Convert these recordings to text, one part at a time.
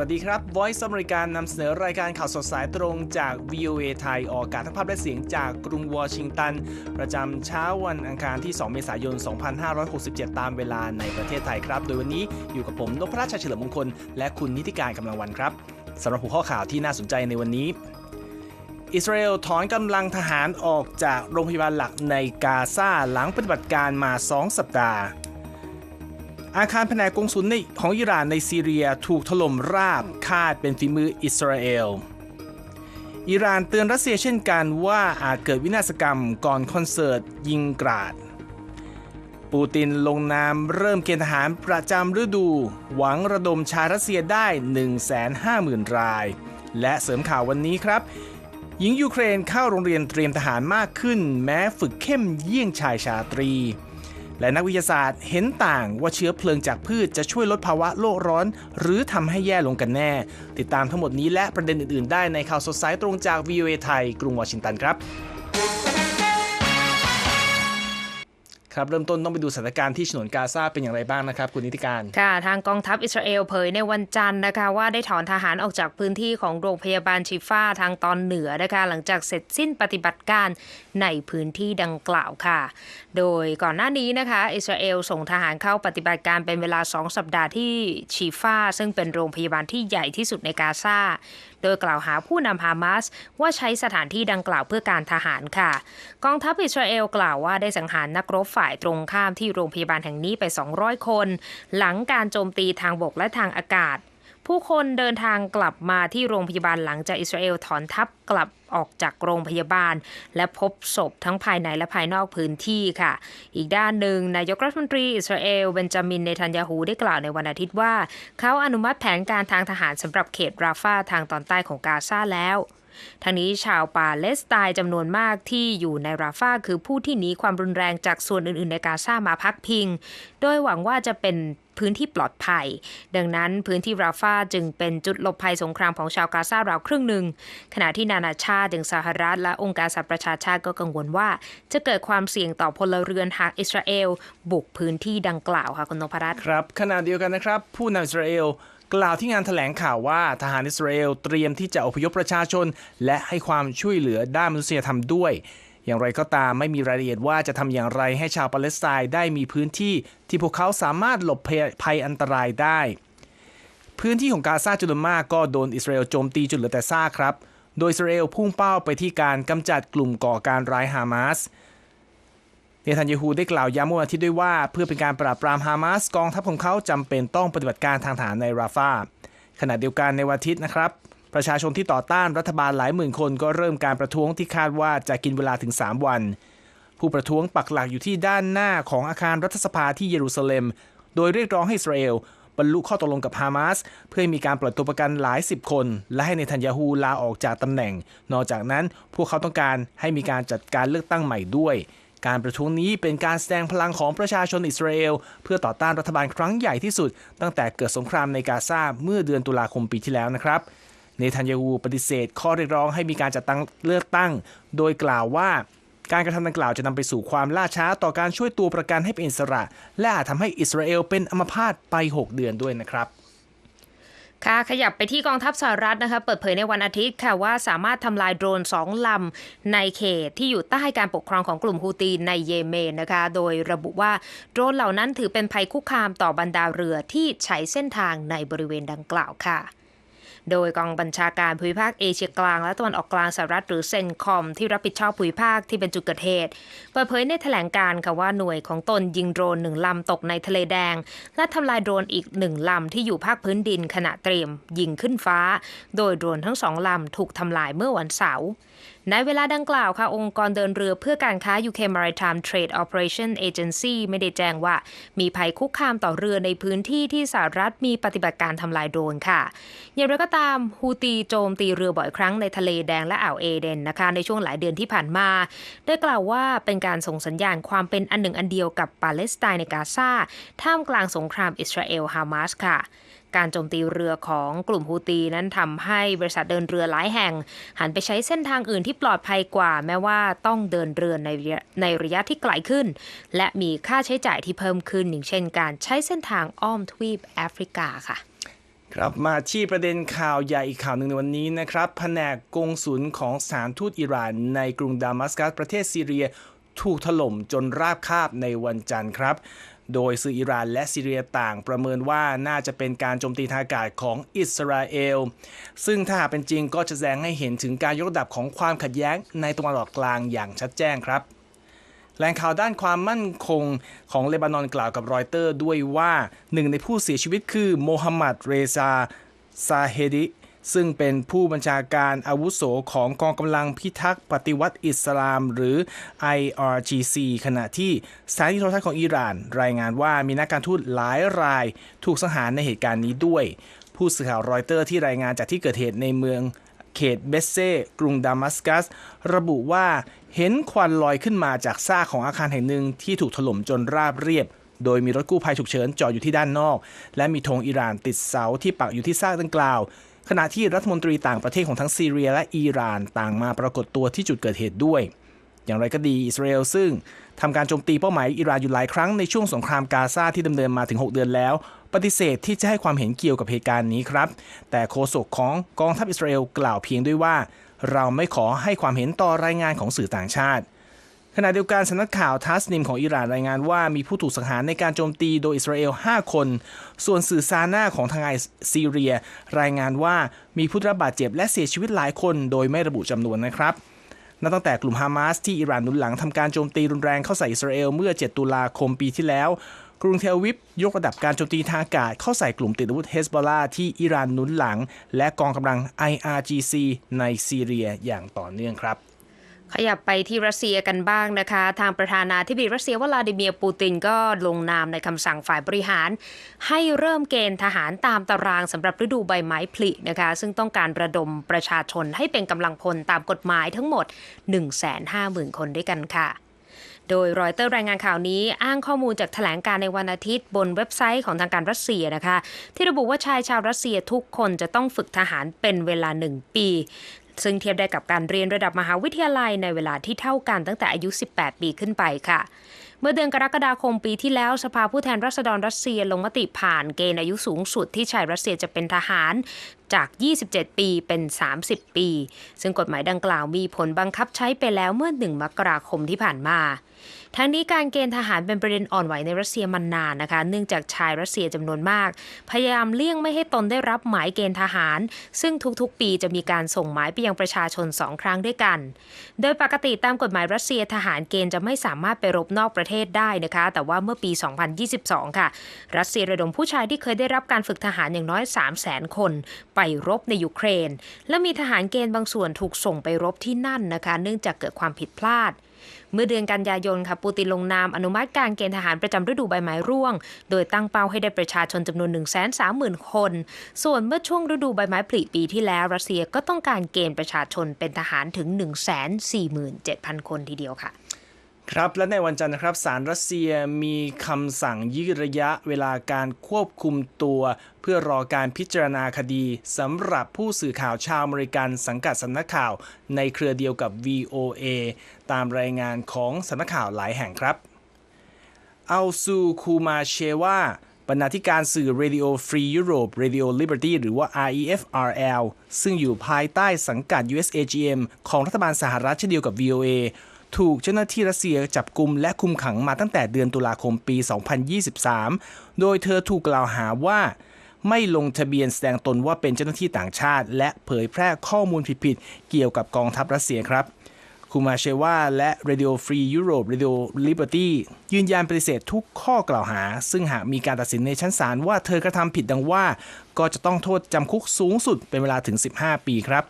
สวัสดีครับ Voice อเมริกันนำเสนอรายการข่าวสดสายตรงจาก VOA ไทย ออกอากาศทั้งภาพและเสียงจากกรุงวอชิงตัน ประจำเช้าวันอังคารที่ 2 เมษายน 2567 ตามเวลาในประเทศไทยครับ โดยวันนี้อยู่กับผมนพราชเฉลิมมงคล และคุณนิติการกำลังวันครับสำหรับหัวข้อข่าวที่น่าสนใจในวันนี้ อิสราเอลถอนกำลังทหารออกจากโรงพยาบาลหลักในกาซาหลังปฏิบัติการมา 2 สัปดาห์ อาคารแผนกกงสุลในของอิหร่านในซีเรียถูกถล่มราบคาดเป็นฝีมืออิสราเอล อิหร่านเตือนรัสเซียเช่นกันว่าอาจเกิดวินาศกรรมก่อนคอนเสิร์ตยิงกราด ปูตินลงนามเริ่มเกณฑ์ทหารประจำฤดู หวังระดมชาวรัสเซียได้ 150,000 ราย และเสริมข่าววันนี้ครับ หญิงยูเครนเข้าโรงเรียนเตรียมทหารมากขึ้น แม้ฝึกเข้มเยี่ยงชายชาตรี และนักวิทยาศาสตร์เห็นต่างว่าเชื้อเพลิงจากพืชจะช่วยลดภาวะโลกร้อน หรือทำให้แย่ลงกันแน่ ติดตามทั้งหมดนี้และประเด็นอื่นๆ ได้ในข่าวสดสายตรงจาก VOA ไทย กรุงวอชิงตันครับ ครับเริ่มต้นต้องไปดูสถานการณ์ที่ฉนวนกาซาเป็นอย่างไรบ้างนะครับคุณนิติการค่ะทางกองทัพอิสราเอลเผยในวันจันทร์นะคะ ว่าได้ถอนทหารออกจากพื้นที่ของโรงพยาบาลชิฟ้าทางตอนเหนือนะคะ หลังจากเสร็จสิ้นปฏิบัติการในพื้นที่ดังกล่าวค่ะ โดยก่อนหน้านี้นะคะ อิสราเอลส่งทหารเข้าปฏิบัติการเป็นเวลา 2 สัปดาห์ที่ชีฟ้า ซึ่งเป็นโรงพยาบาลที่ใหญ่ที่สุดในกาซาโดยกล่าวหาผู้นำฮามาสว่าใช้สถานที่ดังกล่าวเพื่อการทหารค่ะ กองทัพอิสราเอลกล่าวว่าได้สังหารนักรบฝ่ายตรงข้ามที่โรงพยาบาลแห่งนี้ไป 200 คน หลังการโจมตีทางบกและทางอากาศ ผู้คนเดินทางกลับมาที่โรงพยาบาลหลังจากอิสราเอลถอนทัพกลับออกจากโรงพยาบาล และพบศพทั้งภายในและภายนอกพื้นที่ค่ะ อีกด้านหนึ่งนายกรัฐมนตรีอิสราเอลเบนจามินเนทันยาฮูได้กล่าวในวันอาทิตย์ว่า เขาอนุมัติแผนการทางทหารสำหรับเขตราฟาทางตอนใต้ของกาซาแล้วทางนี้ชาวปาเลสไตน์จำนวนมากที่อยู่ในราฟาคือผู้ที่หนีความรุนแรงจากส่วนอื่น ๆ ในกาซามาพักพิง โดยหวังว่าจะเป็น พื้นที่ปลอดภัย ดังนั้นพื้นที่ราฟาจึงเป็นจุดหลบภัยสงครามของชาวกาซาราวครึ่งหนึ่ง ขณะที่นานาชาติอย่างสหรัฐและองค์การสหประชาชาติก็กังวลว่า จะเกิดความเสี่ยงต่อพลเรือนหากอิสราเอล บุกพื้นที่ดังกล่าวค่ะคุณนพรัตน์ครับขณะเดียวกันนะครับ ผู้นำอิสราเอลกล่าวที่งานแถลงข่าวว่าทหารอิสราเอลเตรียมที่จะอพยพประชาชน และให้ความช่วยเหลือด้านมนุษยธรรมด้วย อย่างไรก็ตามไม่มีรายละเอียดว่าจะทำอย่างไรให้ชาวปาเลสไตน์ได้มีพื้นที่ที่พวกเขาสามารถหลบภัยอันตรายได้ พื้นที่ของกาซาจำนวนมากก็โดนอิสราเอลโจมตีจนเหลือแต่ซากครับ โดยอิสราเอลพุ่งเป้าไปที่การกำจัดกลุ่มก่อการร้ายฮามาสเนทันยาฮูได้กล่าวย้ำเมื่อวันอาทิตย์ด้วยว่า เพื่อเป็นการปราบปรามฮามาสกองทัพของเขาจำเป็นต้องปฏิบัติการทางทหารในราฟาขณะเดียวกันในวันอาทิตย์นะครับ ประชาชนที่ต่อต้านรัฐบาลหลายหมื่นคนก็เริ่มการประท้วงที่คาดว่าจะกินเวลาถึง 3 วัน ผู้ประท้วงปักหลักอยู่ที่ด้านหน้าของอาคารรัฐสภาที่เยรูซาเล็ม โดยเรียกร้องให้อิสราเอลบรรลุข้อตกลงกับฮามาสเพื่อให้มีการปล่อยตัวประกันหลายสิบคน และให้เนทันยาฮูลาออกจากตำแหน่ง นอกจากนั้นพวกเขาต้องการให้มีการจัดการเลือกตั้งใหม่ด้วย การประท้วงนี้เป็นการแสดงพลังของประชาชนอิสราเอล เพื่อต่อต้านรัฐบาลครั้งใหญ่ที่สุด ตั้งแต่เกิดสงครามในกาซาเมื่อเดือนตุลาคมปีที่แล้วนะครับ เนทันยาฮูปฏิเสธ ข้อเรียกร้องให้มีการจัดตั้งเลือกตั้ง โดยกล่าวว่าการกระทำดังกล่าวจะนำไปสู่ความล่าช้าต่อการช่วยตัวประกันให้เป็นอิสระ และอาจทำให้อิสราเอลเป็นอัมพาตไป 6 เดือนด้วยนะครับค่ะขยับไปที่กองทัพสหรัฐนะคะเปิดเผยในวันอาทิตย์ค่ะว่าสามารถทำลายโดรนสองลำในเขตที่อยู่ใต้การปกครองของกลุ่มฮูตีในเยเมนนะคะโดยระบุว่าโดรนเหล่านั้นถือเป็นภัยคุกคามต่อบรรดาเรือที่ใช้เส้นทางในบริเวณดังกล่าวค่ะ โดยกองบัญชาการภูมิภาคเอเชียกลางและตะวันออกกลางสหรัฐหรือเซนคอมที่รับผิดชอบภูมิภาคที่เป็นจุดเกิดเหตุ เปิดเผยในแถลงการ์ค่ะว่าหน่วยของตนยิงโดรนหนึ่งลำตกในทะเลแดง และทำลายโดรนอีกหนึ่งลำที่อยู่ภาคพื้นดินขณะเตรียม ยิงขึ้นฟ้า โดยโดรนทั้งสองลำถูกทำลายเมื่อวันเสาร์ ในเวลาดังกล่าวค่ะ องค์กรเดินเรือเพื่อการค้า UK Maritime Trade Operation Agency ไม่ได้แจ้งว่า มีภัยคุกคามต่อเรือในพื้นที่ที่สหรัฐมีปฏิบัติการทำลายโดรนค่ะ อย่างไรก็ตามฮูตีโจมตีเรือบ่อยครั้งในทะเลแดงและอ่าวเอเดนนะคะ ในช่วงหลายเดือนที่ผ่านมา ได้กล่าวว่าเป็นการส่งสัญญาณความเป็นอันหนึ่งอันเดียวกับปาเลสไตน์ในกาซาท่ามกลางสงครามอิสราเอลฮามาสค่ะ การโจมตีเรือของกลุ่มฮูตีนั้นทำให้บริษัทเดินเรือหลายแห่ง หันไปใช้เส้นทางอื่นที่ปลอดภัยกว่า แม้ว่าต้องเดินเรือในในระยะที่ไกลขึ้น และมีค่าใช้จ่ายที่เพิ่มขึ้นอย่างเช่น การใช้เส้นทางอ้อมทวีปแอฟริกาค่ะครับมาที่ประเด็นข่าวใหญ่อีกข่าวหนึ่งในวันนี้นะครับแผนกกงสุลของสถานทูตอิหร่านในกรุงดามัสกัสประเทศซีเรียถูกถล่มจนราบคาบในวันจันทร์ครับ โดยสื่ออิหร่านและซีเรียต่างประเมินว่าน่าจะเป็นการโจมตีทางอากาศของอิสราเอล ซึ่งถ้าหากเป็นจริงก็จะแสดงให้เห็นถึงการยกระดับของความขัดแย้งในตะวันออกกลางอย่างชัดแจ้งครับแหล่งข่าวด้านความมั่นคงของเลบานอนกล่าวกับรอยเตอร์ด้วยว่าหนึ่งในผู้เสียชีวิตคือโมฮัมหมัดเรซาซาเฮดิ ซึ่งเป็นผู้บัญชาการอาวุโสของกองกำลังพิทักษ์ปฏิวัติอิสลามหรือ IRGC ขณะที่สถานีโทรทัศน์ของอิหร่าน รายงานว่ามีนักการทูตหลายราย ถูกสังหารในเหตุการณ์นี้ด้วย ผู้สื่อข่าวรอยเตอร์ที่รายงานจากที่เกิดเหตุในเมืองเขตเบสเซ่กรุงดามัสกัส ระบุว่าเห็นควันลอยขึ้นมาจากซากของอาคารแห่งหนึ่งที่ถูกถล่มจนราบเรียบ โดยมีรถกู้ภัยฉุกเฉินจอดอยู่ที่ด้านนอก และมีธงอิหร่านติดเสาที่ปักอยู่ที่ซากดังกล่าว ขณะที่รัฐมนตรีต่างประเทศของทั้งซีเรียและอิหร่านต่างมาปรากฏตัวที่จุดเกิดเหตุด้วย อย่างไรก็ดีอิสราเอลซึ่งทำการโจมตีเป้าหมายอิหร่านอยู่หลายครั้งในช่วงสงครามกาซาที่ดำเนินมาถึง 6 เดือนแล้ว ปฏิเสธที่จะให้ความเห็นเกี่ยวกับเหตุการณ์นี้ครับ แต่โฆษกของกองทัพอิสราเอลกล่าวเพียงด้วยว่า เราไม่ขอให้ความเห็นต่อรายงานของสื่อต่างชาติ ขณะเดียวกันสำนักข่าวทัสนิมของอิหร่านรายงานว่ามีผู้ถูกสังหารในการโจมตีโดยอิสราเอล 5 คน ส่วนสื่อซาน่าของทางไอซีเรีย รายงานว่ามีผู้ได้รับบาดเจ็บและเสียชีวิตหลายคน โดยไม่ระบุจำนวนนะครับนับตั้งแต่กลุ่มฮามาสที่อิหร่านนุนหลังทำการโจมตีรุนแรงเข้าใส่อิสราเอลเมื่อ 7 ตุลาคมปีที่แล้ว กรุงเทลวิฟยกระดับการโจมตีทางอากาศเข้าใส่กลุ่มติดอาวุธเฮสบอลลาที่อิหร่านนุนหลัง และกองกำลัง IRGC ในซีเรียอย่างต่อเนื่องครับ ขยับไปที่รัสเซียกันบ้างนะคะ ทางประธานาธิบดีรัสเซียวลาดิเมียร์ปูตินก็ลงนามในคำสั่งฝ่ายบริหาร ให้เริ่มเกณฑ์ทหารตามตารางสำหรับฤดูใบไม้ผลินะคะ ซึ่งต้องการระดมประชาชนให้เป็นกำลังพลตามกฎหมายทั้งหมด 150,000 คนด้วยกันค่ะโดยรอยเตอร์รายงานข่าวนี้อ้างข้อมูลจากแถลงการในวันอาทิตย์ บนเว็บไซต์ของทางการรัสเซียนะคะ ที่ระบุว่าชายชาวรัสเซียทุกคนจะต้องฝึกทหารเป็นเวลาหนึ่งปี ซึ่งเทียบได้กับการเรียนระดับมหาวิทยาลัยในเวลาที่เท่ากันตั้งแต่อายุ 18 ปีขึ้นไปค่ะ เมื่อเดือนกรกฎาคมปีที่แล้วสภาผู้แทนราษฎรรัสเซียลงมติผ่านเกณฑ์อายุสูงสุดที่ชายรัสเซียจะเป็นทหารจาก 27 ปีเป็น 30 ปี ซึ่งกฎหมายดังกล่าวมีผลบังคับใช้ไปแล้วเมื่อ 1 มกราคมที่ผ่านมา ทั้งนี้การเกณฑ์ทหารเป็นประเด็นอ่อนไหวในรัสเซียมานานนะคะ เนื่องจากชายรัสเซียจำนวนมาก พยายามเลี่ยงไม่ให้ตนได้รับหมายเกณฑ์ทหาร ซึ่งทุกๆ ปีจะมีการส่งหมายไปยังประชาชนสองครั้งด้วยกัน โดยปกติตามกฎหมายรัสเซียทหารเกณฑ์จะไม่สามารถไปรบนอกประเทศได้นะคะ แต่ว่าเมื่อปี 2022 ค่ะ รัสเซียระดมผู้ชายที่เคยได้รับการฝึกทหารอย่างน้อย 300,000 คน ไปรบในยูเครน และมีทหารเกณฑ์บางส่วนถูกส่งไปรบที่นั่นนะคะ เนื่องจากเกิดความผิดพลาด เมื่อเดือนกันยายนค่ะปูตินลงนามอนุมัติการเกณฑ์ทหารประจำฤดูใบไม้ร่วง โดยตั้งเป้าให้ได้ประชาชนจำนวน 1 3 0 0 0 0 คน ส่วนเมื่อช่วงฤดูใบไม้ผลิปีที่แล้ว รัสเซียก็ต้องการเกณฑ์ประชาชนเป็นทหารถึง 147,000 คนทีเดียวค่ะ ครับและในวันจันทร์นะครับศาลรัสเซียมีคำสั่งยืดระยะเวลาการควบคุมตัว เพื่อรอการพิจารณาคดีสำหรับผู้สื่อข่าวชาวอเมริกันสังกัดสำนักข่าว ในเครือเดียวกับ VOA ตามรายงานของสำนักข่าวหลายแห่งครับอัลซูคูมาเชวาบรรณาธิการสื่อ Radio Free Europe Radio Liberty หรือว่า REFRL ซึ่งอยู่ภายใต้สังกัด USAGM ของรัฐบาลสหรัฐเช่นเดียวกับ VOA ถูกเจ้าหน้าที่รัสเซียจับกลุมและคุมขังมาตั้งแต่เดือนตุลาคมปี 2023 โดยเธอถูกกล่าวหาว่าไม่ลงทะเบียนแสดงตนว่าเป็นเจ้าหน้าที่ต่างชาติ และเผยแพร่ข้อมูลผิดๆเกี่ยวกับกองทัพรัสเซียครับคูมาเชวาและ Radio Free Europe Radio Liberty ยืนยันปฏิเสธทุกข้อกล่าวหา ซึ่งหากมีการตัดสินในชั้นศาลว่าเธอกระทำผิดดังว่า ก็จะต้องโทษจำคุกสูงสุดเป็นเวลาถึง 15 ปีครับ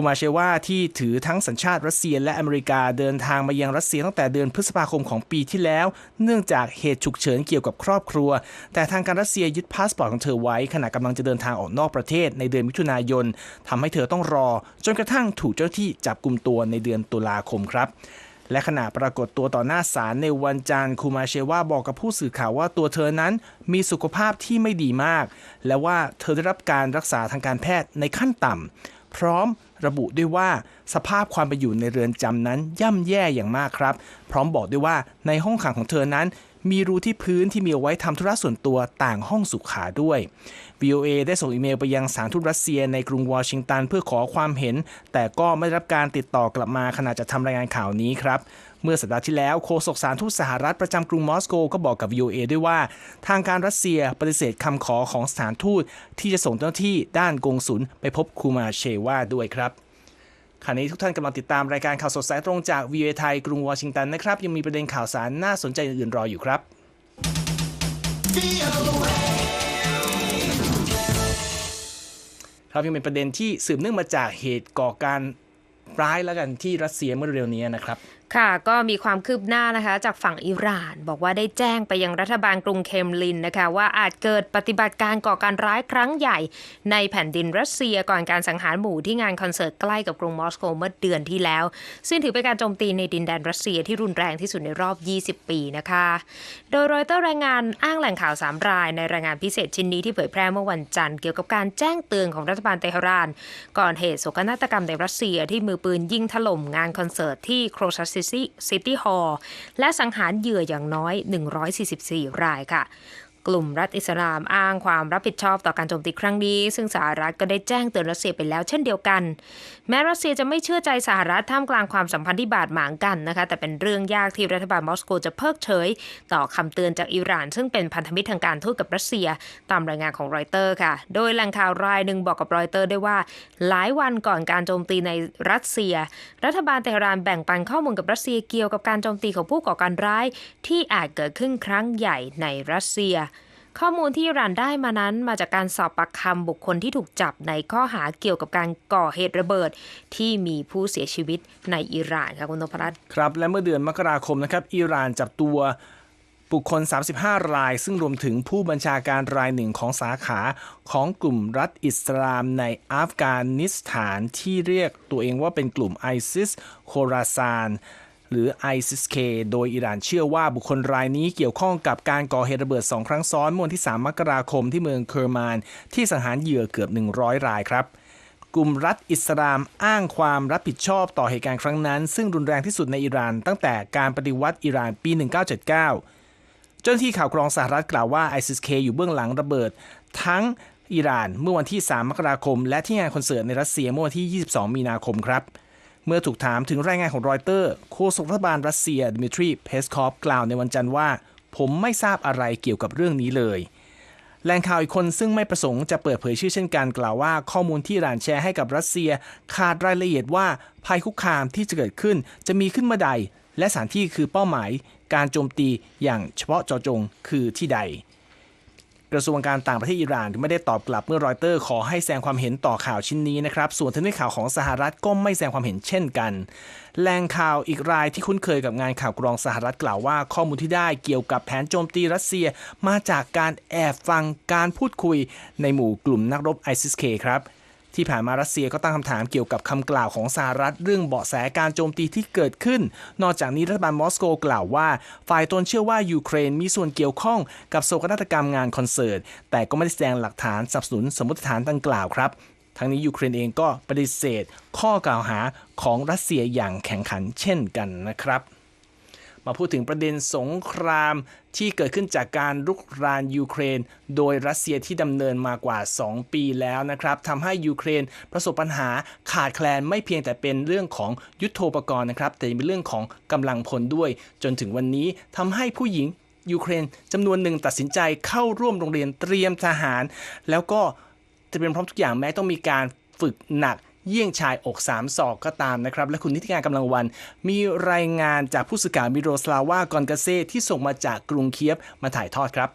คูมาเชวาที่ถือทั้งสัญชาติรัสเซียและอเมริกาเดินทางมายังรัสเซียตั้งแต่เดือนพฤษภาคมของปีที่แล้ว เนื่องจากเหตุฉุกเฉินเกี่ยวกับครอบครัว แต่ทางการรัสเซียยึดพาสปอร์ตของเธอไว้ขณะกำลังจะเดินทางออกนอกประเทศในเดือนมิถุนายนทำให้เธอต้องรอ จนกระทั่งถูกเจ้าที่จับกลุ่มตัวในเดือนตุลาคมครับและขณะปรากฏตัวต่อหน้าศาลในวันจันทร์คูมาเชว่าบอกกับผู้สื่อข่าวว่าตัวเธอนั้นมีสุขภาพที่ไม่ดีมาก และว่าเธอได้รับการรักษาทางการแพทย์ในขั้นต่ำพร้อม ระบุด้วยว่าสภาพความเป็นอยู่ในเรือนจำนั้นย่ำแย่อย่างมากครับ พร้อมบอกด้วยว่าในห้องขังของเธอนั้น มีรูที่พื้นที่มีเอาไว้ทำธุระส่วนตัวต่างห้องสุขาด้วย VOA ได้ส่งอีเมลไปยังสถานทูตรัสเซียในกรุงวอชิงตันเพื่อขอความเห็น แต่ก็ไม่ได้รับการติดต่อกลับมาขณะจะทำรายงานข่าวนี้ครับเมื่อสัปดาห์ที่แล้วโฆษกสารทูตสหรัฐประจำกรุงมอสโกก็บอกกับ VOA ด้วยว่า ทางการรัสเซียปฏิเสธคำขอของสถานทูตที่จะส่งเจ้าหน้าที่ด้านกงสุลไปพบคูมาเชวาด้วยครับขณะนี้ทุกท่านกำลังติดตามรายการข่าวสดสายตรงจาก VOA ไทยกรุงวอชิงตันนะครับ ยังมีประเด็นข่าวสารน่าสนใจอื่นๆรออยู่ครับ ครับยังเป็นประเด็นที่สืบเนื่องมาจากเหตุก่อการร้ายแล้วกันที่รัสเซียเมื่อเร็วนี้นะครับ ค่ะก็มีความคืบหน้านะคะ จากฝั่งอิหร่าน บอกว่าได้แจ้งไปยังรัฐบาลกรุงเคมลินนะคะ ว่าอาจเกิดปฏิบัติการก่อการร้ายครั้งใหญ่ ในแผ่นดินรัสเซียก่อนการสังหารหมู่ที่งานคอนเสิร์ตใกล้กับกรุงมอสโกเมื่อเดือนที่แล้ว ซึ่งถือเป็นการโจมตีในดินแดนรัสเซียที่รุนแรงที่สุดในรอบ 20 ปีนะคะ โดยรอยเตอร์รายงานอ้างแหล่งข่าว 3 ราย ในรายงานพิเศษชิ้นนี้ที่เผยแพร่เมื่อวันจันทร์เกี่ยวกับการแจ้งเตือนของรัฐบาลเตหะราน ก่อนเหตุโศกนาฏกรรมในรัสเซียที่มือปืนยิงถล่มงานคอนเสิร์ตที่โครชัสซิตี้ฮอลล์และสังหารเหยื่ออย่างน้อย 144 รายค่ะ กลุ่มรัฐอิสลามอ้างความรับผิดชอบต่อการโจมตีครั้งนี้ ซึ่งสหรัฐก็ได้แจ้งเตือนรัสเซียไปแล้วเช่นเดียวกัน แม้รัสเซียจะไม่เชื่อใจสหรัฐท่ามกลางความสัมพันธ์ที่บาดหมางกันนะคะ แต่เป็นเรื่องยากที่รัฐบาลมอสโกจะเพิกเฉย ต่อคำเตือนจากอิหร่าน ซึ่งเป็นพันธมิตรทางการทูตกับรัสเซีย ตามรายงานของรอยเตอร์ค่ะ โดยแหล่งข่าวรายหนึ่งบอกกับรอยเตอร์ได้ว่า หลายวันก่อนการโจมตีในรัสเซีย รัฐบาลเตหะรานแบ่งปันข้อมูลกับรัสเซียเกี่ยวกับการโจมตีของผู้ก่อการร้าย ที่อาจเกิดขึ้นครั้งใหญ่ในรัสเซีย ข้อมูลที่อิหร่านได้มานั้นมาจากการสอบปากคำบุคคลที่ถูกจับในข้อหาเกี่ยวกับการก่อเหตุระเบิด ที่มีผู้เสียชีวิตในอิหร่านค่ะคุณนพรัตน์ครับและเมื่อเดือนมกราคมนะครับอิหร่านจับตัวบุคคล 35 ราย ซึ่งรวมถึงผู้บัญชาการรายหนึ่งของสาขาของกลุ่มรัฐอิสลามในอัฟกานิสถานที่เรียกตัวเองว่าเป็นกลุ่มไอซิสโคราซาน หรือ ISIS-K โดยอิหร่านเชื่อว่าบุคคลรายนี้เกี่ยวข้องกับการก่อเหตุระเบิด 2 ครั้งซ้อนเมื่อวันที่ 3 มกราคมที่เมืองเคอร์มาน ที่สังหารเหยื่อเกือบ 100 รายครับกลุ่มรัฐอิสลามอ้างความรับผิดชอบต่อเหตุการณ์ครั้งนั้น ซึ่งรุนแรงที่สุดในอิหร่านตั้งแต่การปฏิวัติอิหร่านปี 1979 เจ้าหน้าที่ข่าวกรองสหรัฐกล่าวว่า ISIS-K อยู่เบื้องหลังระเบิด ทั้งอิหร่านเมื่อวันที่ 3 มกราคม และที่งานคอนเสิร์ตในรัสเซียเมื่อวันที่ 22 มีนาคมครับ เมื่อถูกถามถึงรายงานของรอยเตอร์โฆษกรัฐบาลรัสเซียดมิทรีเพสคอฟกล่าวในวันจันทร์ว่า ผมไม่ทราบอะไรเกี่ยวกับเรื่องนี้เลยแหล่งข่าวอีกคนซึ่งไม่ประสงค์จะเปิดเผยชื่อเช่นกันกล่าวว่า ข้อมูลที่หร่านแชร์ให้กับรัสเซีย ขาดรายละเอียดว่าภัยคุกคามที่จะเกิดขึ้นจะมีขึ้นเมื่อใด และสถานที่คือเป้าหมาย การโจมตีอย่างเฉพาะเจาะจงคือที่ใด กระทรวงการต่างประเทศอิหร่านไม่ได้ตอบกลับเมื่อรอยเตอร์ขอให้แสดงความเห็นต่อข่าวชิ้นนี้นะครับ ส่วนทนายข่าวของสหรัฐก็ไม่แสดงความเห็นเช่นกัน แหล่งข่าวอีกรายที่คุ้นเคยกับงานข่าวกรองสหรัฐกล่าวว่าข้อมูลที่ได้เกี่ยวกับแผนโจมตีรัสเซียมาจากการแอบฟังการพูดคุยในหมู่กลุ่มนักรบไอซิสเคครับ ที่ผ่านมารัสเซียก็ตั้งคำถามเกี่ยวกับคำกล่าวของสหรัฐเรื่องเบาะแสการโจมตีที่เกิดขึ้น นอกจากนี้รัฐบาลมอสโกกล่าวว่า ฝ่ายตนเชื่อว่ายูเครนมีส่วนเกี่ยวข้องกับโศกนาฏกรรมงานคอนเสิร์ต แต่ก็ไม่ได้แสดงหลักฐานสนับสนุนสมมติฐานดังกล่าวครับ ทั้งนี้ยูเครนเองก็ปฏิเสธ ข้อกล่าวหาของรัสเซียอย่างแข่งขันเช่นกันนะครับ มาพูดถึงประเด็นสงคราม ที่เกิดขึ้นจากการรุกรานยูเครน โดยรัสเซียที่ดำเนินมากว่า 2 ปีแล้วนะครับทำให้ยูเครนประสบปัญหาขาดแคลนไม่เพียงแต่เป็นเรื่องของยุทโธปกรณ์นะครับ แต่เป็นเรื่องของกำลังพลด้วย จนถึงวันนี้ทำให้ผู้หญิงยูเครนจำนวนหนึ่งตัดสินใจเข้าร่วมโรงเรียนเตรียมทหาร แล้วก็จะเป็นพร้อมทุกอย่างแม้ต้องมีการฝึกหนัก เยี่ยงชายอกสามศอกก็ตามนะครับ และคุณนิติการกำลังวัน มีรายงานจากผู้สื่อข่าวมิโรสลาวากอนกาเซที่ส่งมาจากกรุงเคียฟมาถ่ายทอดครับ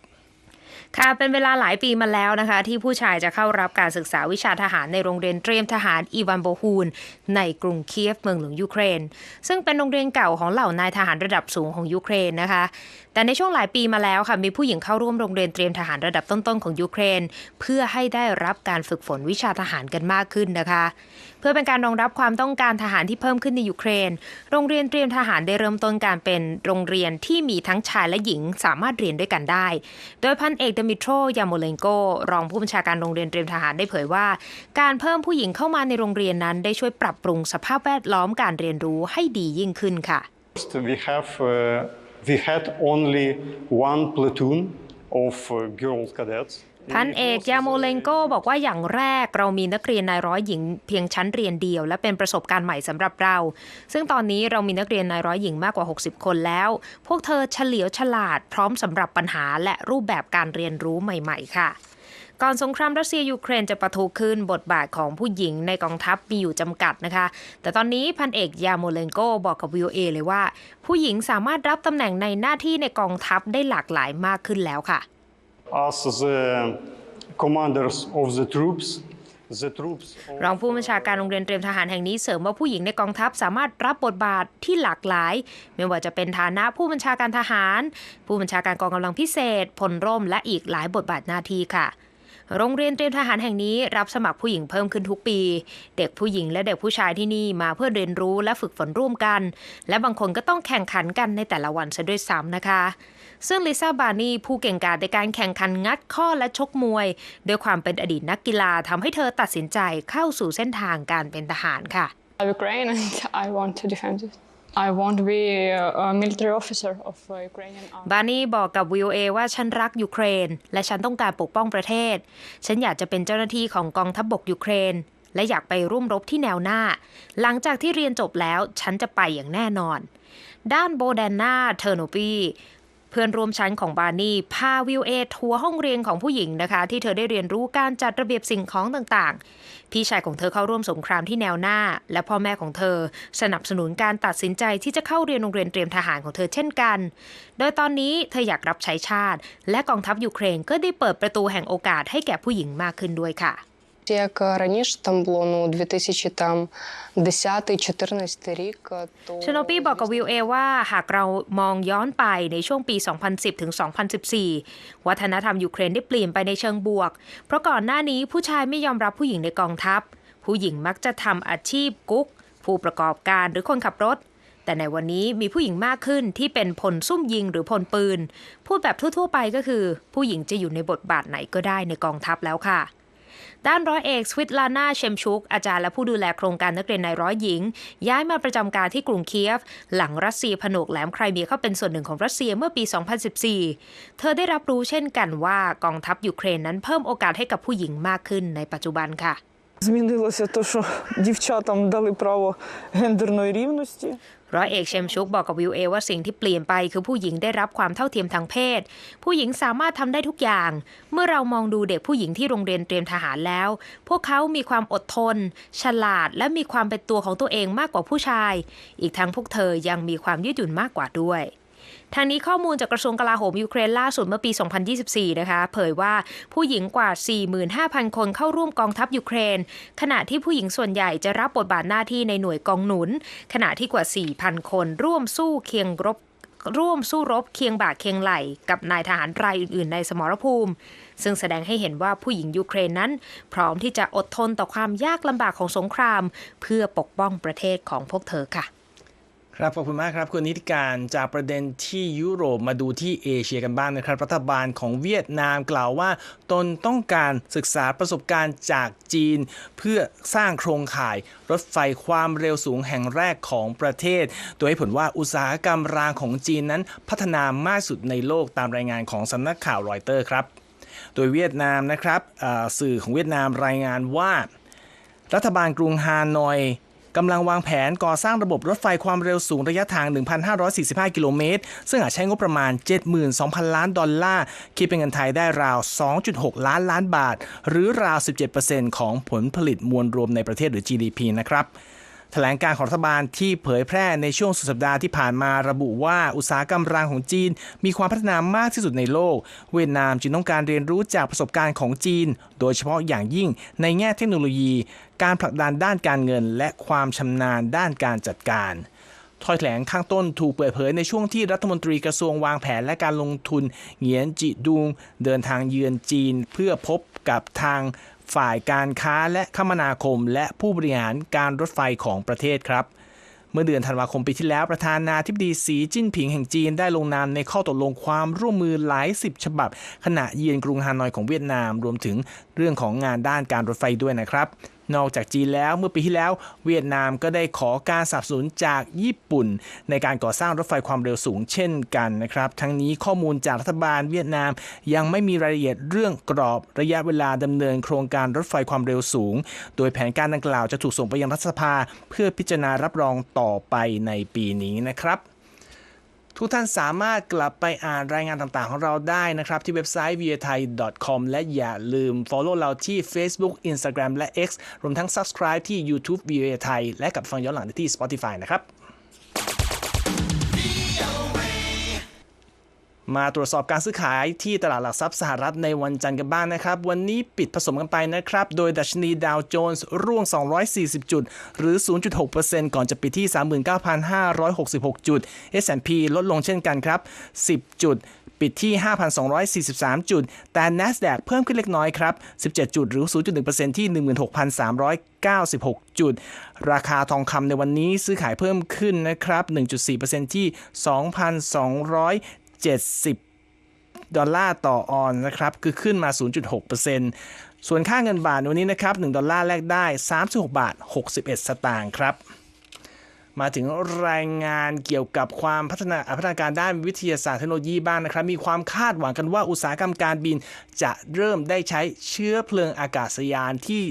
ค่ะเป็นเวลาหลายปีมาแล้วนะคะ ที่ผู้ชายจะเข้ารับการศึกษาวิชาทหารในโรงเรียนเตรียมทหารอีวานโบฮูนในกรุงเคียฟเมืองหลวงยูเครน ซึ่งเป็นโรงเรียนเก่าของเหล่านายทหารระดับสูงของยูเครนนะคะ แต่ในช่วงหลายปีมาแล้วค่ะมีผู้หญิงเข้าร่วมโรงเรียนเตรียมทหารระดับต้นๆของยูเครน เพื่อให้ได้รับการฝึกฝนวิชาทหารกันมากขึ้นนะคะ พื่อเป็นการรองรับความต้องการทหารที่เพิ่มขึ้นในยูเครน โรงเรียนเตรียมทหารได้เริ่มต้นการเป็นโรงเรียนที่มีทั้งชายและหญิงสามารถเรียนด้วยกันได้ โดยพันเอกเดมิโตรยามโมเลนโก รองผู้บัญชาการโรงเรียนเตรียมทหารได้เผยว่า การเพิ่มผู้หญิงเข้ามาในโรงเรียนนั้น ได้ช่วยปรับปรุงสภาพแวดล้อมการเรียนรู้ให้ดียิ่งขึ้นค่ะ we have uh, we had only one platoon of girl cadets พันเอกยาโมเลงโกบอกว่าอย่างแรกเรามีนักเรียนนายร้อยหญิงเพียงชั้นเรียนเดียว และเป็นประสบการณ์ใหม่สำหรับเรา ซึ่งตอนนี้เรามีนักเรียนนายร้อยหญิงมากกว่า 60 คนแล้ว พวกเธอเฉลียวฉลาดพร้อมสำหรับปัญหาและรูปแบบการเรียนรู้ใหม่ ๆ ค่ะก่อนสงครามรัสเซียยูเครนจะประทุขึ้นบทบาทของผู้หญิงในกองทัพมีอยู่จำกัดนะคะ แต่ตอนนี้พันเอกยาโมเลนโกบอกกับ VOA เลยว่า ผู้หญิงสามารถรับตำแหน่งในหน้าที่ในกองทัพได้หลากหลายมากขึ้นแล้วค่ะ as the commanders of the troops, รองผู้บัญชาการโรงเรียนเตรียมทหารแห่งนี้เสริมว่าผู้หญิงในกองทัพสามารถรับบทบาทที่หลากหลาย ไม่ว่าจะเป็นฐานะผู้บัญชาการทหาร ผู้บัญชาการกองกำลังพิเศษ พลร่ม และอีกหลายบทบาทหน้าที่ค่ะ โรงเรียนเตรียมทหารแห่งนี้รับสมัครผู้หญิงเพิ่มขึ้นทุกปี เด็กผู้หญิงและเด็กผู้ชายที่นี่มาเพื่อเรียนรู้และฝึกฝนร่วมกัน และบางคนก็ต้องแข่งขันกันในแต่ละวันซะด้วยซ้ำนะคะ ซึ่งลิซ่าบานีผู้เก่งกาจในการแข่งขันงัดข้อและชกมวย ด้วยความเป็นอดีตนักกีฬาทำให้เธอตัดสินใจเข้าสู่เส้นทางการเป็นทหารค่ะ Ukraine and I want to defend it. I want to be a, a military officer of uh, Ukrainian army. บานีบอกกับ VOA ว่าฉันรักยูเครน และฉันต้องการปกป้องประเทศ ฉันอยากจะเป็นเจ้าหน้าที่ของกองทัพบบกยูเครน และอยากไปร่วมรบที่แนวหน้า หลังจากที่เรียนจบแล้วฉันจะไปอย่างแน่นอน ด้านโบแดนนาเทอร์โนปี เพื่อนร่วมชั้นของบานี่พาวิวเอทัวร์ห้องเรียนของผู้หญิงนะคะ ที่เธอได้เรียนรู้การจัดระเบียบสิ่งของต่างๆ พี่ชายของเธอเข้าร่วมสงครามที่แนวหน้า และพ่อแม่ของเธอ สนับสนุนการตัดสินใจที่จะเข้าเรียนโรงเรียนเตรียมทหารของเธอเช่นกัน โดยตอนนี้เธออยากรับใช้ชาติ และกองทัพยูเครนก็ได้เปิดประตูแห่งโอกาสให้แก่ผู้หญิงมากขึ้นด้วยค่ะ Як раніше там було ну 2010-14 рік, то ชโนปี้บอกกับวิวเอว่าหากเรามองย้อนไปในช่วงปี 2010 ถึง 2014 วัฒนธรรมยูเครนได้เปลี่ยนไปในเชิงบวก เพราะก่อนหน้านี้ผู้ชายไม่ยอมรับผู้หญิงในกองทัพ ผู้หญิงมักจะทำอาชีพกุ๊ก ผู้ประกอบการหรือคนขับรถ แต่ในวันนี้มีผู้หญิงมากขึ้นที่เป็นพลซุ่มยิงหรือพลปืน พูดแบบทั่ว ๆ ไปก็คือ ผู้หญิงจะอยู่ในบทบาทไหนก็ได้ในกองทัพแล้วค่ะ ด้านร้อยเอกสวิตลานาเชมชุก อาจารย์และผู้ดูแลโครงการนักเรียนนายร้อยหญิง ย้ายมาประจำการที่กรุงเคียฟ หลังรัสเซียผนวกแหลมไครเมียเข้าเป็นส่วนหนึ่งของรัสเซียเมื่อปี 2014 เธอได้รับรู้เช่นกันว่ากองทัพยูเครนนั้นเพิ่มโอกาสให้กับผู้หญิงมากขึ้นในปัจจุบันค่ะ Змінилося те, що дівчатам дали право гендерної рівності. ร้อยเอกเชมชุกบอกกับวิวเอว่าสิ่งที่เปลี่ยนไปคือผู้หญิงได้รับความเท่าเทียมทางเพศ ผู้หญิงสามารถทำได้ทุกอย่าง เมื่อเรามองดูเด็กผู้หญิงที่โรงเรียนเตรียมทหารแล้ว พวกเขามีความอดทน ฉลาด และมีความเป็นตัวของตัวเองมากกว่าผู้ชาย อีกทั้งพวกเธอยังมีความยืดหยุ่นมากกว่าด้วย ทางนี้ข้อมูลจากกระทรวงกลาโหมยูเครนล่าสุดเมื่อปี 2024 นะคะ เผยว่าผู้หญิงกว่า 45,000 คนเข้าร่วมกองทัพยูเครน ขณะที่ผู้หญิงส่วนใหญ่จะรับบทบาทหน้าที่ในหน่วยกองหนุน ขณะที่กว่า 4,000 คนร่วมสู้เคียงรบร่วมสู้รบเคียงบ่าเคียงไหล กับนายทหารรายอื่น ๆ ในสมรภูมิ ซึ่งแสดงให้เห็นว่าผู้หญิงยูเครนนั้น พร้อมที่จะอดทนต่อความยากลำบากของสงคราม เพื่อปกป้องประเทศของพวกเธอค่ะ ครับขอบคุณมากครับคุณนิติการจากประเด็นที่ยุโรปมาดูที่เอเชียกันบ้างนะครับ รัฐบาลของเวียดนามกล่าวว่า ตนต้องการศึกษาประสบการณ์จากจีน เพื่อสร้างโครงข่าย รถไฟความเร็วสูงแห่งแรกของประเทศ โดยให้ผลว่าอุตสาหกรรมรางของจีนนั้นพัฒนามากสุดในโลกตามรายงานของสำนักข่าวรอยเตอร์ครับ โดยเวียดนามนะครับสื่อของเวียดนามรายงานว่า รัฐบาลกรุงฮานอย กำลังวางแผนก่อสร้างระบบรถไฟความเร็วสูงระยะทาง 1,545 กิโลเมตร ซึ่งอาจใช้งบประมาณ 72,000 ล้านดอลลาร์ คิดเป็นเงินไทยได้ราว 2.6 ล้านล้านบาท หรือราว 17%ของผลผลิตมวลรวมในประเทศหรือ GDP นะครับ ถลงการของรัฐบาลที่เผยแพร่ในช่วงสุดสัปดาห์ที่ผ่านมาระบุว่าอุตสาหกรรมรางของจีน มีความพัฒนามากที่สุดในโลก เวียดนามจึงต้องการเรียนรู้จากประสบการณ์ของจีน โดยเฉพาะอย่างยิ่งในแง่เทคโนโลยี การผลักดันด้านการเงิน และความชำนาญด้านการจัดการ ถ้อยแถลงข้างต้นถูกเปิดเผยในช่วงที่รัฐมนตรีกระทรวงวางแผนและการลงทุนเหงียนจิดุงเดินทางเยือนจีน เพื่อพบกับทางฝ่ายการค้าและคมนาคม และผู้บริหารการรถไฟของประเทศครับเมื่อเดือนธันวาคมปีที่แล้วประธานาธิบดีสีจิ้นผิงแห่งจีนได้ลงนามในข้อตกลงความร่วมมือหลายสิบฉบับ ขณะเยือนกรุงฮานอยของเวียดนาม รวมถึงเรื่องของงานด้านการรถไฟด้วยนะครับ นอกจากจีนแล้วเมื่อปีที่แล้ว เวียดนามก็ได้ขอการสนับสนุนจากญี่ปุ่น ในการก่อสร้างรถไฟความเร็วสูงเช่นกันนะครับ ทั้งนี้ข้อมูลจากรัฐบาลเวียดนามยังไม่มีรายละเอียดเรื่องกรอบระยะเวลาดำเนินโครงการรถไฟความเร็วสูง โดยแผนการดังกล่าวจะถูกส่งไปยังรัฐสภา เพื่อพิจารณารับรองต่อไปในปีนี้นะครับ ทุกท่านสามารถกลับไปอ่านรายงานต่างๆ ของเราได้นะครับ ที่เว็บไซต์ v i a t h a i com และอย่าลืม follow เราที่ Facebook Instagram และ X รวมทั้ง subscribe ที่ YouTube v i a t h a i และกับฟังย้อนหลังได้ที่ Spotify นะครับ มาตรวจสอบการซื้อขายที่ตลาดหลักทรัพย์สหรัฐในวันจันทร์กันบ้างนะครับ วันนี้ปิดผสมกันไปนะครับ โดยดัชนีดาวโจนส์ร่วง 240 จุด หรือ 0.6%ก่อนจะปิดที่ 39,566 จุด S&P ลดลงเช่นกันครับ 10 จุด ปิดที่ 5,243 จุด แต่ NASDAQ เพิ่มขึ้นเล็กน้อยครับ 17 จุด หรือ 0.1%ที่ 16,396 จุด ราคาทองคำในวันนี้ซื้อขายเพิ่มขึ้นนะครับ 1.4%ที่ 2,200 70 ดอลลาร์ต่อออนนะครับ คือขึ้นมา 0.6%ส่วนค่าเงินบาทวันนี้นะครับ 1 ดอลลาร์แลกได้ 36 บาท 61 สตางค์ครับ มาถึงรายงานเกี่ยวกับความพัฒนาพัฒนาการด้านวิทยาศาสตร์เทคโนโลยีบ้างนะครับ มีความคาดหวังกันว่าอุตสาหกรรมการบินจะเริ่มได้ใช้เชื้อเพลิงอากาศยานที่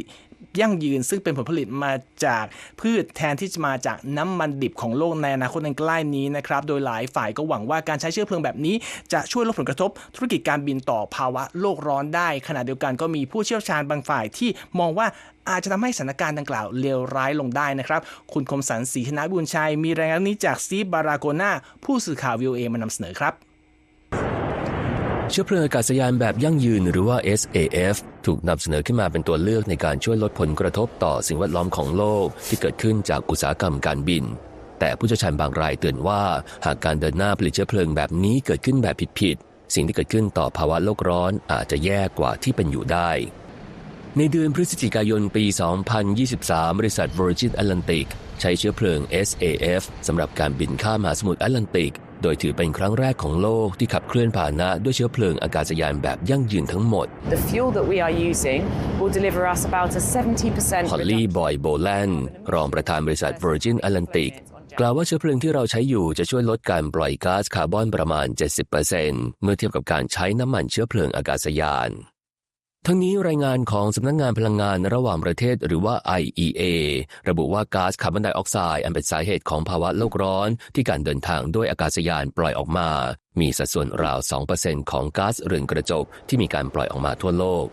ยั่งยืน ซึ่งเป็นผลผลิตมาจากพืชแทนที่จะมาจากน้ำมันดิบของโลกในอนาคตอันใกล้นี้นะครับโดยหลายฝ่ายก็หวังว่าการใช้เชื้อเพลิงแบบนี้ จะช่วยลดผลกระทบ ธุรกิจการบินต่อภาวะโลกร้อนได้ ขณะเดียวกันก็มีผู้เชี่ยวชาญบางฝ่ายที่มองว่าอาจจะทำให้สถานการณ์ดังกล่าวเลวร้ายลงได้นะครับ คุณคมสันศรีธนบุญชัย มีรายงานนี้จากซีบาราโกนาผู้สื่อข่าววิวเอมานำเสนอครับ เชื้อเพลิงอากาศยานแบบยั่งยืนหรือว่า SAF ถูกนำเสนอขึ้นมาเป็นตัวเลือกในการช่วยลดผลกระทบต่อสิ่งแวดล้อมของโลกที่เกิดขึ้นจากอุตสาหกรรมการบิน แต่ผู้เชี่ยวชาญบางรายเตือนว่า หากการเดินหน้าผลิตเชื้อเพลิงแบบนี้เกิดขึ้นแบบผิดๆสิ่งที่เกิดขึ้นต่อภาวะโลกร้อนอาจจะแย่กว่าที่เป็นอยู่ได้ในเดือนพฤศจิกายนปี 2023 บริษัท Virgin Atlantic ใช้เชื้อเพลิง SAF สำหรับการบินข้ามมหาสมุทรแอตแลนติก โดยถือเป็นครั้งแรกของโลกที่ขับเคลื่อนพาหนะด้วยเชื้อเพลิงอากาศยานแบบยั่งยืนทั้งหมด The fuel that we are using will deliver us about a 70%ฮอลลี่บอยโบแลนรองประธานบริษัท Virgin Atlantic กล่าวว่าเชื้อเพลิงที่เราใช้อยู่จะช่วยลดการปล่อยก๊าซคาร์บอนประมาณ 70%เมื่อเทียบกับการใช้น้ำมันเชื้อเพลิงอากาศยาน ทั้งนี้รายงานของสำนักงงานพลังงานระหว่างประเทศหรือว่า IEA ระบุว่าก๊าซคาร์บอนไดออกไซด์อันเป็นสาเหตุของภาวะโลกร้อน ที่การเดินทางด้วยอากาศยานปล่อยออกมา มีสัดส่วนราว 2%ของก๊าซเรือนกระจกที่มีการปล่อยออกมาทั่วโลก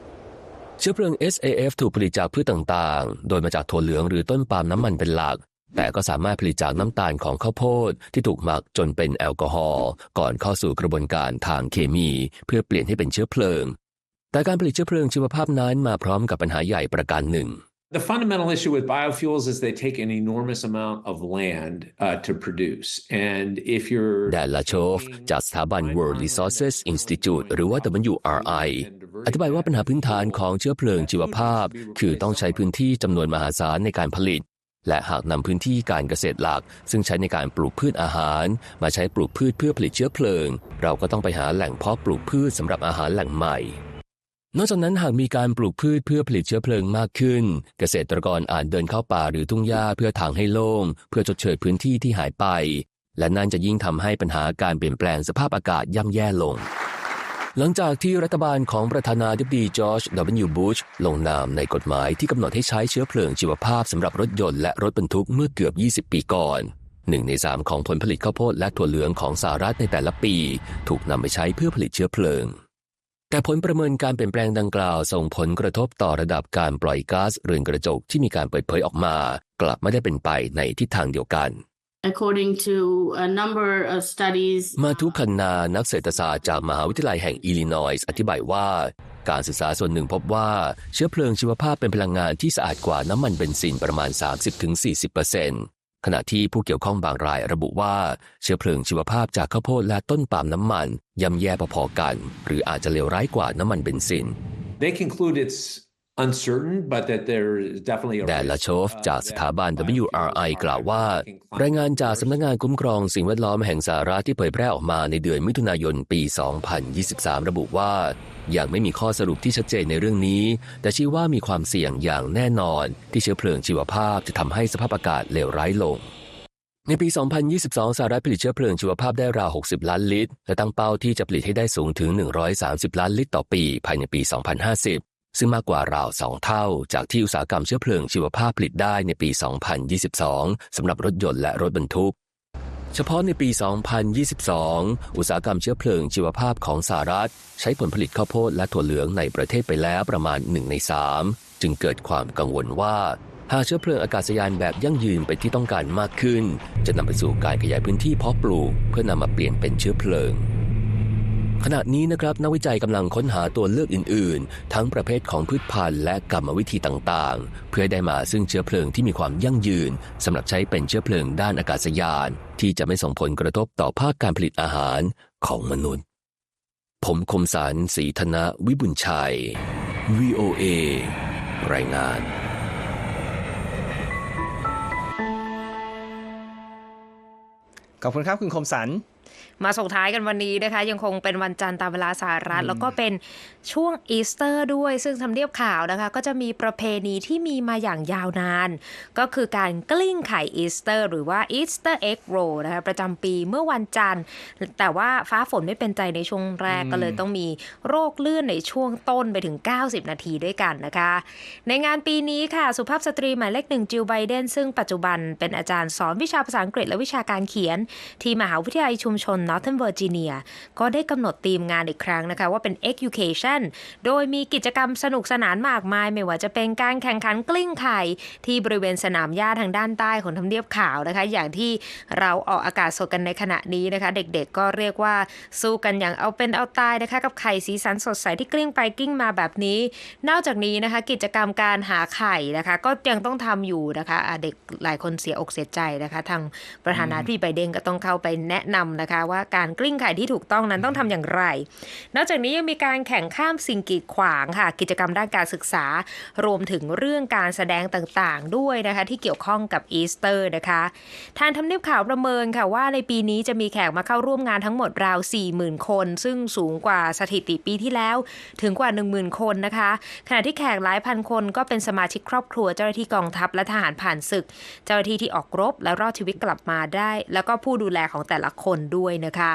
เชื้อเพลิง SAF ถูกผลิตจากพืชต่างๆ โดยมาจากถั่วเหลืองหรือต้นปาล์มน้ำมันเป็นหลัก แต่ก็สามารถผลิตจากน้ำตาลของข้าวโพดที่ถูกหมักจนเป็นแอลกอฮอล์ก่อนเข้าสู่กระบวนการทางเคมี เพื่อเปลี่ยนให้เป็นเชื้อเพลิง แต่การผลิตเชื้อเพลิงชีวภาพนั้นมาพร้อมกับปัญหาใหญ่ประการหนึ่ง The fundamental issue with biofuels is they take an enormous amount of land uh, to produce. And if you're แดนลาโชฟจากสถาบัน World Resources Institute หรือว่า WRI อธิบายว่าปัญหาพื้นฐานของเชื้อเพลิงชีวภาพ คือต้องใช้พื้นที่จำนวนมหาศาลในการผลิต และหากนำพื้นที่การเกษตรหลัก ซึ่งใช้ในการปลูกพืชอาหาร มาใช้ปลูกพืชเพื่อผลิตเชื้อเพลิง เราก็ต้องไปหาแหล่งเพาะปลูกพืชสำหรับอาหารแหล่งใหม่ นอกจากนั้นหากมีการปลูกพืชเพื่อผลิตเชื้อเพลิงมากขึ้น เกษตรกรอาจเดินเข้าป่าหรือทุ่งหญ้าเพื่อทางให้โล่ง เพื่อชดเชยพื้นที่ที่หายไป และนั่นจะยิ่งทำให้ปัญหาการเปลี่ยนแปลงสภาพอากาศย่ำแย่ลง หลังจากที่รัฐบาลของประธานาธิบดีจอร์จ W. บุชลงนามในกฎหมายที่กำหนดให้ใช้เชื้อเพลิงชีวภาพสำหรับรถยนต์และรถบรรทุกเมื่อเกือบ 20 ปีก่อนหนึ่งในสามของผลผลิตข้าวโพดและถั่วเหลืองของสหรัฐในแต่ละปี ถูกนำไปใช้เพื่อผลิตเชื้อเพลิง แต่ผลประเมินการเปลี่ยนแปลงดังกล่าวส่งผลกระทบต่อระดับการปล่อยก๊าซเรือนกระจกที่มีการเปิดเผยออกมา กลับไม่ได้เป็นไปในทิศทางเดียวกัน According to a number of studies, มาทุคันนานักเศรษฐศาสตร์จากมหาวิทยาลัยแห่งอิลลินอยส์อธิบายว่า การศึกษาส่วนหนึ่งพบว่าเชื้อเพลิงชีวภาพเป็นพลังงานที่สะอาดกว่าน้ำมันเบนซินประมาณ 30-40% ขณะที่ผู้เกี่ยวข้องบางรายระบุว่าเชื้อเพลิงชีวภาพจากข้าวโพดและต้นปาล์มน้ำมันย่ำแย่พอๆกัน หรืออาจจะเลวร้ายกว่าน้ำมันเบนซิน they conclude it's uncertain, but that there is definitely a แต่ละ risk, โชฟ uh, จากสถาบัน that WRI กล่าวว่า climate รายงานจากสำนักงานคุ้มครองสิ่งแวดล้อมแห่งสหรัฐที่เผยแพร่ออกมาในเดือนมิถุนายนปี 2023 ระบุว่า ยังไม่มีข้อสรุปที่ชัดเจนในเรื่องนี้ แต่ชี้ว่ามีความเสี่ยงอย่างแน่นอน ที่เชื้อเพลิงชีวภาพจะทำให้สภาพอากาศเลวร้ายลงในปี 2022 สหรัฐผลิตเชื้อเพลิงชีวภาพได้ราว 60 ล้านลิตร และตั้งเป้าที่จะผลิตให้ได้สูงถึง 130 ล้านลิตรต่อปี ภายในปี 2050 ซึ่งมากกว่าราว2เท่าจากที่อุตสาหกรรมเชื้อเพลิงชีวภาพผลิตได้ในปี 2022 สำหรับรถยนต์และรถบรรทุก เฉพาะในปี 2022 อุตสาหกรรมเชื้อเพลิงชีวภาพของสหรัฐ ใช้ผลผลิตข้าวโพดและถั่วเหลืองในประเทศไปแล้วประมาณ 1 ใน 3 จึงเกิดความกังวลว่าหากเชื้อเพลิงอากาศยานแบบยั่งยืนไปที่ต้องการมากขึ้น จะนำไปสู่การขยายพื้นที่เพาะปลูก เพื่อนำมาเปลี่ยนเป็นเชื้อเพลิง ขณะนี้นะครับนักวิจัยกำลังค้นหาตัวเลือกอื่น ๆ ทั้งประเภทของพืชพันธุ์และกรรมวิธีต่างๆ เพื่อได้มาซึ่งเชื้อเพลิงที่มีความยั่งยืนสำหรับใช้เป็นเชื้อเพลิงด้านอากาศยาน ที่จะไม่ส่งผลกระทบต่อภาคการผลิตอาหารของมนุษย์ ผมคมสารสีธนะวิบุญชัย VOA รายงานขอบคุณครับคุณคมสัน มาส่งท้ายกันวันนี้นะคะ ยังคงเป็นวันจันทร์ตามเวลาสหรัฐ แล้วก็เป็นช่วงอีสเตอร์ด้วย ซึ่งทำเนียบข่าวนะคะ ก็จะมีประเพณีที่มีมาอย่างยาวนาน ก็คือการกลิ้งไข่อีสเตอร์ หรือว่าอีสเตอร์เอ็กโรนะคะประจำปีเมื่อวันจันทร์ แต่ว่าฟ้าฝนไม่เป็นใจในช่วงแรกก็เลยต้องมีโรคเลื่อนในช่วงต้นไปถึง 90 นาทีด้วยกันนะคะ ในงานปีนี้ค่ะสุภาพสตรีหมายเลขหนึ่งจิลไบเดนซึ่งปัจจุบันเป็นอาจารย์สอนวิชาภาษาอังกฤษและวิชาการเขียน ที่มหาวิทยาลัยชุมชน Northern Virginia ก็ได้กำหนดธีมงานอีกครั้งนะคะ ว่าเป็น education โดยมีกิจกรรมสนุกสนานมากมาย ไม่ว่าจะเป็นการแข่งขันกลิ้งไข่ที่บริเวณสนามหญ้าทางด้านใต้ของทำเนียบขาวนะคะ อย่างที่เราออกอากาศสดกันในขณะนี้นะคะ เด็กๆก็เรียกว่าสู้กันอย่างเอาเป็นเอาตายนะคะ กับไข่สีสันสดใสที่กลิ้งไปกลิ้งมาแบบนี้ นอกจากนี้นะคะ กิจกรรมการหาไข่นะคะ ก็ยังต้องทำอยู่นะคะอะเด็กหลายคนเสียอกเสียใจนะคะ ทางประธานาธิบดีไบเดนก็ต้องเข้าไปแนะนำนะคะว่าการกลิ้งไข่ที่ถูกต้องนั้นต้องทำอย่างไร นอกจากนี้ยังมีการแข่งข้ามสิ่งกีดขวางค่ะ กิจกรรมด้านการศึกษา รวมถึงเรื่องการแสดงต่างๆ ด้วยนะคะที่เกี่ยวข้องกับอีสเตอร์นะคะทางทำเนียบข่าวประเมินค่ะว่าในปีนี้จะมีแขกมาเข้าร่วมงานทั้งหมดราว 40,000 คน ซึ่งสูงกว่าสถิติปีที่แล้วถึงกว่า 10,000 คนนะคะ ขณะที่แขกหลายพันคนก็เป็นสมาชิกครอบครัวเจ้าหน้าที่กองทัพและทหารผ่านศึก เจ้าหน้าที่ที่ออกรบและรอดชีวิตกลับมาได้ แล้วก็ผู้ดูแลของแต่ละคนด้วยนะคะ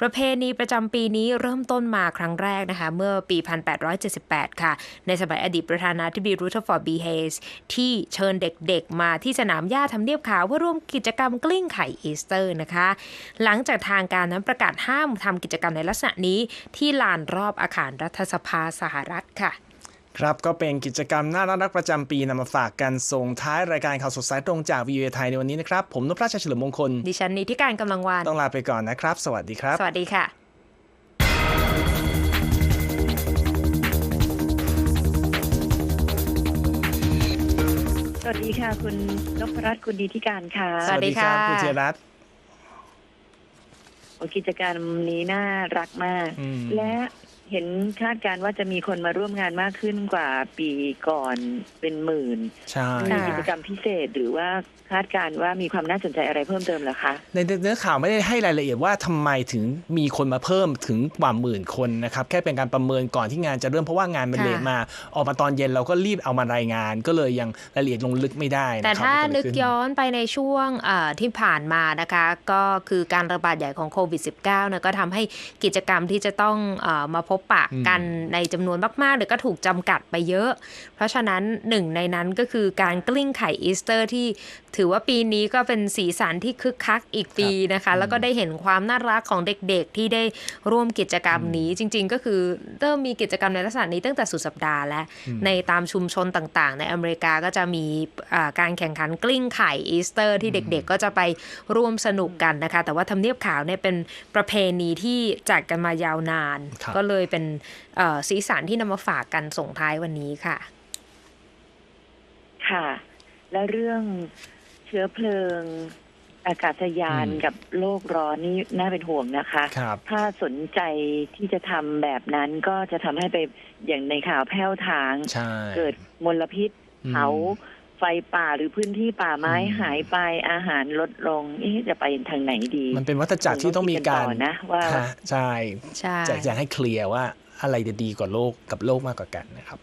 ประเพณีประจำปีนี้เริ่มต้นมาครั้งแรกนะคะ เมื่อปี 1878 ค่ะ ในสมัยอดีตประธานาธิบดีรูทฟอร์ดบีเฮสที่เชิญเด็กๆ มาที่สนามหญ้าทำเนียบขาวเพื่อร่วมกิจกรรมกลิ้งไข่อีสเตอร์นะคะ หลังจากทางการนั้นประกาศห้ามทำกิจกรรมในลักษณะนี้ที่ลานรอบอาคารรัฐสภาสหรัฐค่ะ ครับก็เป็นกิจกรรมน่ารักประจำปีนำมาฝากกันส่งท้ายรายการข่าวสดสายตรงจากวี a ไทยในวันนี้นะครับ ผมนพราชเฉลิมมงคล ดิฉันนีที่การกำลังวาน ต้องลาไปก่อนนะครับ สวัสดีครับ สวัสดีค่ะสวัสดีค่ะ คุณนพรัตน์คุณดีที่การค่ะ สวัสดีค่ะคุณเจรัตน์โอ้กิจกรรมนี้น่ารักมากอืมและ เห็นคาดการณ์ว่าจะมีคนมาร่วมงานมากขึ้นกว่าปีก่อนเป็นหมื่นใช่ มีกิจกรรมพิเศษหรือว่าคาดการณ์ว่ามีความน่าสนใจอะไรเพิ่มเติมเหรอคะ ในเนื้อข่าวไม่ได้ให้รายละเอียดว่าทำไมถึงมีคนมาเพิ่มถึงกว่าหมื่นคนนะครับ แค่เป็นการประเมินก่อนที่งานจะเริ่มเพราะว่างานมันค่ะ เลทมา ออกมาตอนเย็นเราก็รีบเอามารายงาน ก็เลยยังรายละเอียดลงลึกไม่ได้ะแต่ครับถ้าว่าเดนึอะไรกขึ้ ย้อนไปในช่วงเอ่อที่ผ่านมานะคะ ก็คือการระบาดใหญ่ของโควิด -19 เนี่ยก็ทำให้กิจกรรมที่จะต้องเออมาพบปะกันในจำนวนมากๆ หรือก็ถูกจำกัดไปเยอะ เพราะฉะนั้นหนึ่งในนั้นก็คือการกลิ้งไข่อีสเตอร์ที่ถือว่าปีนี้ก็เป็นสีสันที่คึกคักอีกปีนะคะ แล้วก็ได้เห็นความน่ารักของเด็กๆ ที่ได้ร่วมกิจกรรมนี้จริง ๆ ก็คือเริ่มมีกิจกรรมในลักษณะนี้ตั้งแต่สุดสัปดาห์แล้ว ในตามชุมชนต่างๆ ในอเมริกาก็จะมีอ่าการแข่งขันกลิ้งไข่อีสเตอร์ ที่เด็กๆ ก็จะไปร่วมสนุกกันนะคะ แต่ว่าทำเนียบขาวเนี่ยเป็นประเพณีที่จัดกันมายาวนานครับก็เลยเป็นเอ่อสีสันที่นำมาฝากกันส่งท้ายวันนี้ค่ะ ค่ะ และเรื่องเชื้อเพลิงอากาศยานอืมกับโลกร้อนนี่น่าเป็นห่วงนะคะครับถ้าสนใจที่จะทำแบบนั้นก็จะทำให้ไปอย่างในข่าวแพ้วถางใช่เกิดมลพิษอืมเผา ไฟป่าหรือพื้นที่ป่าไม้อืมหายไปอาหารลดลงเอ๊ะจะไปทางไหนดี มันเป็นวัฏจักรที่ต้องมีการคงต้องคิดกันต่อนะว่าฮะใช่ใช่จะจะให้เคลียร์ว่าอะไรจะดีกว่าโลกกับโลกมากกว่ากันนะครับ